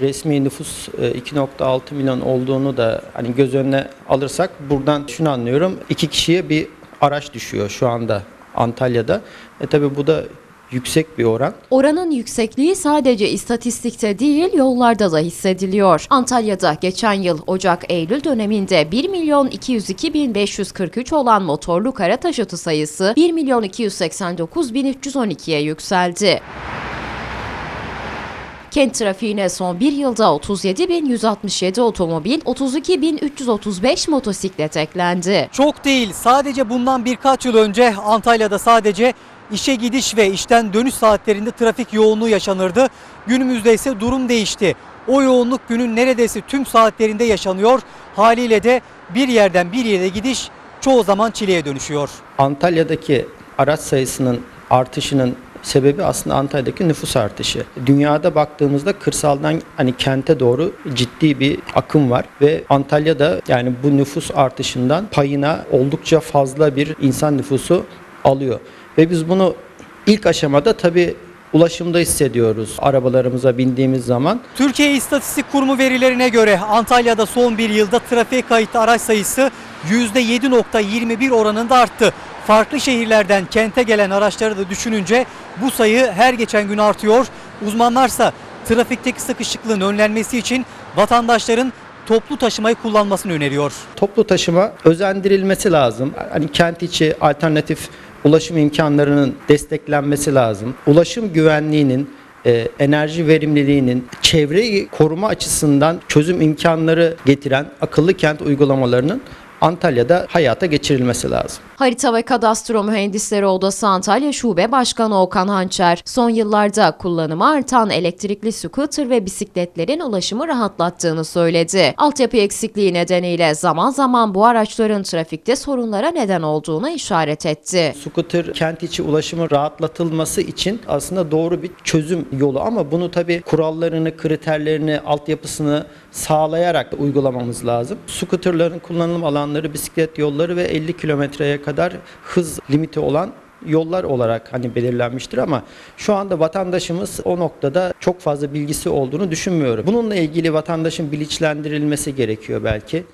resmi nüfus e, 2.6 milyon olduğunu da hani göz önüne alırsak buradan şunu anlıyorum. iki kişiye bir araç düşüyor şu anda Antalya'da. E tabi bu da yüksek bir oran. Oranın yüksekliği sadece istatistikte değil yollarda da hissediliyor. Antalya'da geçen yıl Ocak-Eylül döneminde 1 milyon 202 bin 543 olan motorlu kara taşıtı sayısı 1 milyon 289 bin 312'ye yükseldi. Kent trafiğine son bir yılda 37.167 otomobil, 32.335 motosiklet eklendi. Çok değil. Sadece bundan birkaç yıl önce Antalya'da sadece işe gidiş ve işten dönüş saatlerinde trafik yoğunluğu yaşanırdı. Günümüzde ise durum değişti. O yoğunluk günün neredeyse tüm saatlerinde yaşanıyor. Haliyle de bir yerden bir yere gidiş çoğu zaman çileye dönüşüyor. Antalya'daki araç sayısının artışının sebebi aslında Antalya'daki nüfus artışı. Dünyada baktığımızda kırsaldan hani kente doğru ciddi bir akım var ve Antalya'da yani bu nüfus artışından payına oldukça fazla bir insan nüfusu alıyor. Ve biz bunu ilk aşamada tabii ulaşımda hissediyoruz arabalarımıza bindiğimiz zaman. Türkiye İstatistik Kurumu verilerine göre Antalya'da son bir yılda trafiğe kayıtlı araç sayısı %7.21 oranında arttı. Farklı şehirlerden kente gelen araçları da düşününce bu sayı her geçen gün artıyor. Uzmanlarsa trafikteki sıkışıklığın önlenmesi için vatandaşların toplu taşımayı kullanmasını öneriyor. Toplu taşıma özendirilmesi lazım. Hani kent içi alternatif ulaşım imkanlarının desteklenmesi lazım. Ulaşım güvenliğinin e, enerji verimliliğinin çevreyi koruma açısından çözüm imkanları getiren akıllı kent uygulamalarının Antalya'da hayata geçirilmesi lazım. Harita ve Kadastro Mühendisleri Odası Antalya Şube Başkanı Okan Hançer, son yıllarda kullanımı artan elektrikli scooter ve bisikletlerin ulaşımı rahatlattığını söyledi. Altyapı eksikliği nedeniyle zaman zaman bu araçların trafikte sorunlara neden olduğuna işaret etti. Scooter kent içi ulaşımın rahatlatılması için aslında doğru bir çözüm yolu ama bunu tabii kurallarını, kriterlerini, altyapısını sağlayarak uygulamamız lazım. Scooterların kullanım alanları bisiklet yolları ve 50 kilometreye kadar hız limiti olan yollar olarak hani belirlenmiştir ama şu anda vatandaşımız o noktada çok fazla bilgisi olduğunu düşünmüyorum. Bununla ilgili vatandaşın bilinçlendirilmesi gerekiyor belki.